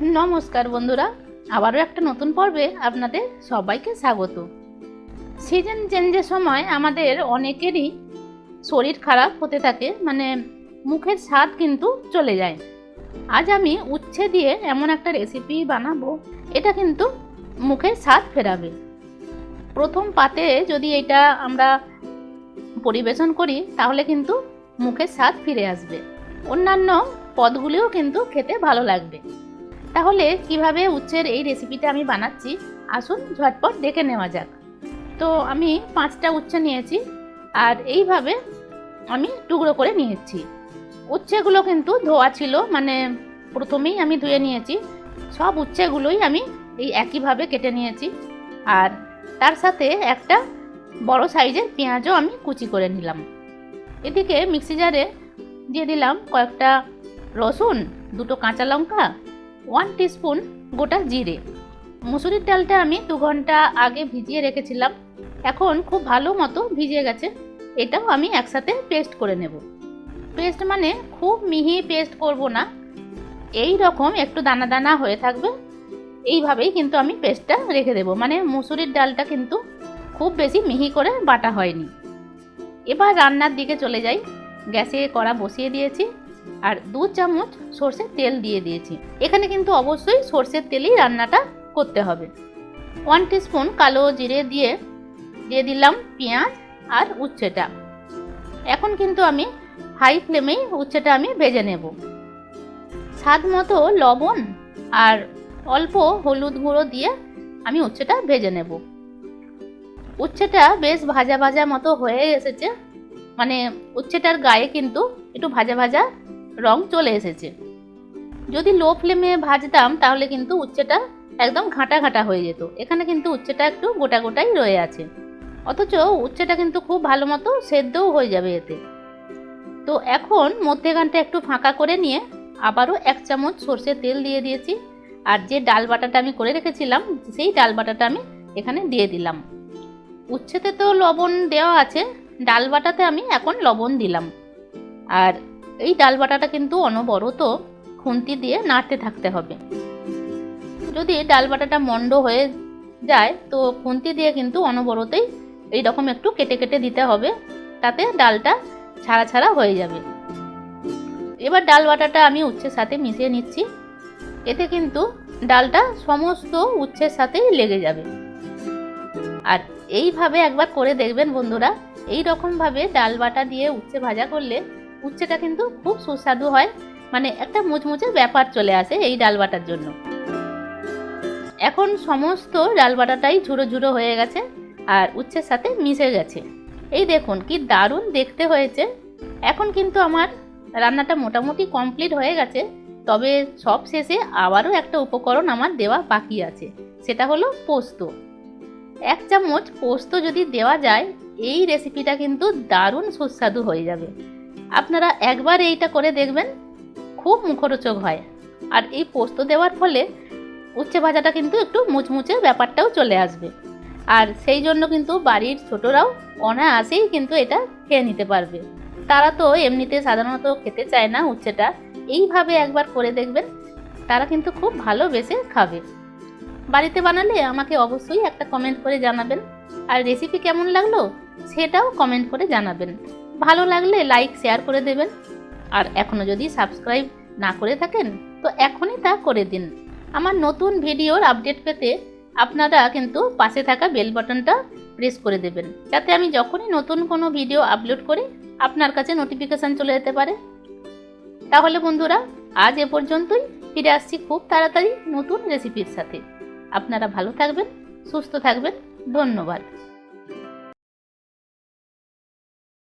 নমস্কার বন্ধুরা, আবারও একটা নতুন পর্বে আপনাদের সবাইকে স্বাগত। সিজন চেঞ্জের সময় আমাদের অনেকেরই শরীর খারাপ হতে থাকে মানে মুখের স্বাদ কিন্তু চলে যায়। আজ আমি উচ্ছে দিয়ে এমন একটা রেসিপি বানাবো, এটা কিন্তু মুখের স্বাদ ফেরাবে। প্রথম পাতে যদি এটা আমরা পরিবেশন করি, তাহলে কিন্তু মুখের স্বাদ ফিরে আসবে। অন্যান্য পদগুলিও কিন্তু খেতে ভালো লাগবে। তাহলে কীভাবে উচ্ছের এই রেসিপিটা আমি বানাচ্ছি? আসুন ঝটপট দেখে নেওয়া যাক। তো আমি পাঁচটা উচ্ছে নিয়েছি আর এইভাবে আমি টুকরো করে নিয়েছি। উচ্ছেগুলো কিন্তু ধোয়া ছিল মানে প্রথমেই আমি ধুয়ে নিয়েছি। সব উচ্ছেগুলোই আমি এই একইভাবে কেটে নিয়েছি আর তার সাথে একটা বড় সাইজের পেঁয়াজও আমি কুচি করে নিলাম। এদিকে মিক্সি জারে দিয়ে দিলাম কয়েকটা রসুন, দুটো কাঁচা লঙ্কা ওয়ান টিস্পুন গোটা জিরে। মুসুরির ডালটা আমি দু ঘণ্টা আগে ভিজিয়ে রেখেছিলাম। এখন খুব ভালো মতো ভিজে গেছে। এটাও আমি একসাথে পেস্ট করে নেব। পেস্ট মানে খুব মিহি পেস্ট করব না। এই রকম একটু দানা দানা হয়ে থাকবে। এইভাবেই কিন্তু আমি পেস্টটা রেখে দেবো। মানে মুসুরির ডালটা কিন্তু খুব বেশি মিহি করে বাটা হয়নি। এবার রান্নার দিকে চলে যাই। গ্যাসে কড়া বসিয়ে দিয়েছি। আর দু চামচ সর্ষের তেল দিয়ে দিয়েছি। এখানে কিন্তু অবশ্যই সর্ষের তেলেই রান্নাটা করতে হবে। ওয়ান স্পুন কালো জিরে দিয়ে দিয়ে দিলাম পেঁয়াজ আর উচ্ছেটা। এখন কিন্তু আমি হাই ফ্লেমেই উচ্ছেটা আমি ভেজে নেব। স্বাদ মতো লবণ আর অল্প হলুদ গুঁড়ো দিয়ে আমি উচ্ছেটা ভেজে নেব। উচ্ছেটা বেশ ভাজা ভাজা মতো হয়ে এসেছে। মানে উচ্ছেটার গায়ে কিন্তু একটু ভাজা ভাজা রং চলে এসেছে। যদি লো ফ্লেমে ভাজতাম, তাহলে কিন্তু উচ্ছেটা একদম ঘাঁটা ঘাঁটা হয়ে যেত। এখানে কিন্তু উচ্ছেটা একটু গোটা গোটাই রয়ে আছে। অথচ উচ্ছেটা কিন্তু খুব ভালো মতো সেদ্ধও হয়ে যাবে এতে। তো এখন মধ্যেখানটা একটু ফাঁকা করে নিয়ে আবারও এক চামচ সর্ষের তেল দিয়ে দিয়েছি। আর যে ডাল বাটাটা আমি করে রেখেছিলাম, সেই ডাল বাটাটা আমি এখানে দিয়ে দিলাম। উচ্ছেতে তো লবণ দেওয়া আছে, ডাল বাটাতে আমি এখন লবণ দিলাম। আর এই ডাল বাটাটা কিন্তু অনবরত খুন্তি দিয়ে নাড়তে থাকতে হবে। যদি ডাল বাটাটা মন্ড হয়ে যায়, তো খুন্তি দিয়ে কিন্তু অনবরতই এই রকম একটু কেটে কেটে দিতে হবে, তাতে ডালটা ছাড়া ছাড়া হয়ে যাবে। এবার ডাল বাটাটা আমি উচ্ছের সাথে মিশিয়ে নিচ্ছি। এতে কিন্তু ডালটা সমস্ত উচ্ছের সাথেই লেগে যাবে। আর এইভাবে একবার করে দেখবেন বন্ধুরা এই রকমভাবে ডাল বাটা দিয়ে উচ্ছে ভাজা করলে উচ্ছেটা কিন্তু খুব সুস্বাদু হয়। মানে একটা মুচমুচে ব্যাপার চলে আসে এই ডাল বাটার জন্য। এখন সমস্ত ডাল বাটাটাই ঝুড়ো ঝুড়ো হয়ে গেছে আর উচ্ছের সাথে মিশে গেছে। এই দেখুন কি দারুণ দেখতে হয়েছে। এখন কিন্তু আমার রান্নাটা মোটামুটি কমপ্লিট হয়ে গেছে। তবে সব শেষে আবারও একটা উপকরণ আমার দেওয়া বাকি আছে, সেটা হলো পোস্ত। এক চামচ পোস্ত যদি দেওয়া যায়, এই রেসিপিটা কিন্তু দারুণ সুস্বাদু হয়ে যাবে। আপনারা একবার এইটা করে দেখবেন, খুব মুখরোচক হয়। আর এই পোস্ত দেওয়ার ফলে উচ্ছে ভাজাটা কিন্তু একটু মুচমুচে ব্যাপারটাও চলে আসবে। আর সেই জন্য কিন্তু বাড়ির ছোটরাও অনায়াসেই কিন্তু এটা খেয়ে নিতে পারবে। তারা তো এমনিতে সাধারণত খেতে চায় না উচ্ছেটা, এইভাবে একবার করে দেখবেন, তারা কিন্তু খুব ভালোবেসে খাবে। বাড়িতে বানালে আমাকে অবশ্যই একটা কমেন্ট করে জানাবেন। আর রেসিপি কেমন লাগল, সেটাও কমেন্ট করে জানাবেন। ভালো লাগলে লাইক শেয়ার করে দেবেন। আর এখনও যদি সাবস্ক্রাইব না করে থাকেন, তো এখনই তা করে দিন। আমার নতুন ভিডিওর আপডেট পেতে আপনারা কিন্তু পাশে থাকা বেল বাটনটা প্রেস করে দেবেন। যাতে আমি যখনই নতুন কোনো ভিডিও আপলোড করি, আপনার কাছে নোটিফিকেশান চলে যেতে পারে। তাহলে বন্ধুরা, আজ এ পর্যন্তই। ফিরে আসছি খুব তাড়াতাড়ি নতুন রেসিপির সাথে। আপনারা ভালো থাকবেন, সুস্থ থাকবেন। ধন্যবাদ।